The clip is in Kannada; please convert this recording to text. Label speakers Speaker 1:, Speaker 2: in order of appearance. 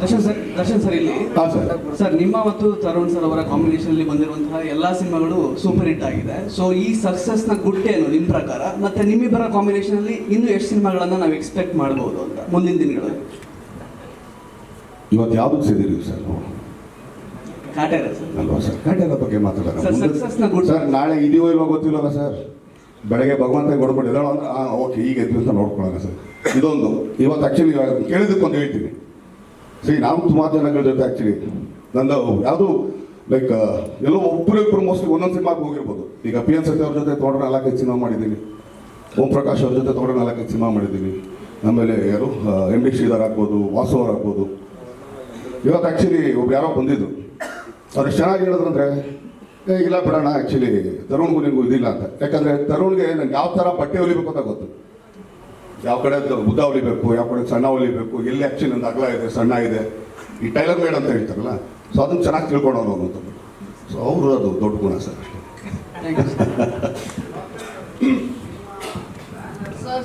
Speaker 1: ದರ್ಶನ್ ಸರ್ ದರ್ಶನ್ ಸರ್ ಇಲ್ಲಿ.
Speaker 2: ಸರ್.
Speaker 1: ನಿಮ್ಮ ಮತ್ತು ತರುಣ್ ಸರ್ ಅವರ ಕಾಂಬಿನೇಷನ್ ಅಲ್ಲಿ ಬಂದಿರುವಂತಹ ಎಲ್ಲಾ ಸಿನಿಮಾಗಳು ಸೂಪರ್ ಹಿಟ್ ಆಗಿದೆ. ಸೊ ಈ ಸಕ್ಸಸ್ನ ಗುಟ್ಟೇನು ನಿಮ್ ಪ್ರಕಾರ? ಮತ್ತೆ ನಿಮ್ಮಿಬ್ಬರ ಕಾಂಬಿನೇಷನ್ ಅಲ್ಲಿ ಇನ್ನು ಎಷ್ಟು ಸಿನಿಮಾಗಳನ್ನ ನಾವು ಎಕ್ಸ್ಪೆಕ್ಟ್ ಮಾಡಬಹುದು ಅಂತ ಮುಂದಿನ ದಿನಗಳಲ್ಲಿ?
Speaker 2: ಇವತ್ತು ಯಾವುದಕ್ಕೆ ಸೇರಿರಿ ಸರ್
Speaker 1: ಕಾಟೇರ ಸರ್.
Speaker 2: ಅಲ್ವಾ ಸರ್? ಕಾಟೇರ ಬಗ್ಗೆ ಮಾತಾಡೋಣ.
Speaker 1: ಸರ್,
Speaker 2: ನಾಳೆ ಇದೆಯೋ ಇಲ್ವೋ ಗೊತ್ತಿಲ್ಲಲ್ಲ ಸರ್? ಬೆಳಗ್ಗೆ ಭಗವಂತ ಗೊಡ್ಬಿಟ್ಟಿದ್ದಾಳೆ ಅಂದ್ರೆ ಓಕೆ ಈಗ ಎದ್ದು ಅಂತ ನೋಡ್ಕೊಳ್ಳೋಣ ಸರ್. ಇದೊಂದು. ಇವತ್ತು ಆ್ಯಕ್ಚುಲಿ ಕೇಳಿದಕ್ಕೊಂದು ಹೇಳ್ತೀನಿ. ಸರಿ ನಾವು ಸುಮಾರು ಜನಗಳ ಜೊತೆ ಆ್ಯಕ್ಚುಲಿ ನಂದು ಯಾವುದು ಲೈಕ್ ಎಲ್ಲೋ ಒಬ್ಬರು ಇಬ್ಬರು ಮೋಸ್ಟ್ಲಿ ಒಂದೊಂದು ಸಿನಿಮಾಗೆ ಹೋಗಿರ್ಬೋದು. ಈಗ ಪಿ ಎನ್ ಸತ್ಯ ಅವ್ರ ಜೊತೆ ತೊಗೊಂಡ್ರೆ ನಾಲ್ಕೈದು ಸಿನಿಮಾ ಮಾಡಿದ್ದೀನಿ. ಓಂ ಪ್ರಕಾಶ್ ಅವ್ರ ಜೊತೆ ತೊಗೊಂಡ್ರೆ ನಾಲ್ಕೈದು ಸಿನಿಮಾ ಮಾಡಿದ್ದೀನಿ. ಆಮೇಲೆ ಯಾರು ಎಂ ಡಿ ಶ್ರೀಧರ್ ಆಗ್ಬೋದು, ವಾಸು ಅವ್ರು ಆಗ್ಬೋದು. ಇವತ್ತು ಆ್ಯಕ್ಚುಲಿ ಒಬ್ರು ಯಾರೋ ಬಂದಿದ್ರು. ಅವ್ರು ಎಷ್ಟು ಚೆನ್ನಾಗಿ ಹೇಳಿದ್ರಂದ್ರೆ ಇಲ್ಲ ಬಿಡೋಣ ಆ್ಯಕ್ಚುಲಿ ತರುಣ್ಗೂ ನಿಮಗೂ ಇದಿಲ್ಲ ಅಂತ. ಯಾಕಂದರೆ ತರುಣ್ಗೆ ನಂಗೆ ಯಾವ ಥರ ಬಟ್ಟೆ ಹೊಲಿಬೇಕು ಅಂತ ಗೊತ್ತು. ಯಾವ ಕಡೆ ಉದ್ದ ಹೊಲಿಬೇಕು, ಯಾವ ಕಡೆ ಸಣ್ಣ ಹೊಲಿಬೇಕು, ಎಲ್ಲಿ ಆ್ಯಕ್ಚುಲಿ ನಂದು ಅಗಲ ಇದೆ, ಸಣ್ಣ ಇದೆ, ಈ ಟೈಲರ್ ಮೇಡ್ ಅಂತ ಹೇಳ್ತಾರಲ್ಲ ಸೊ ಅದನ್ನು ಚೆನ್ನಾಗಿ ತಿಳ್ಕೊಳೋರು ಅನ್ನೋದು ಸೊ ಅವರು ಅದು ದೊಡ್ಡ ಗುಣ ಸರ್
Speaker 1: ಅಷ್ಟೇ.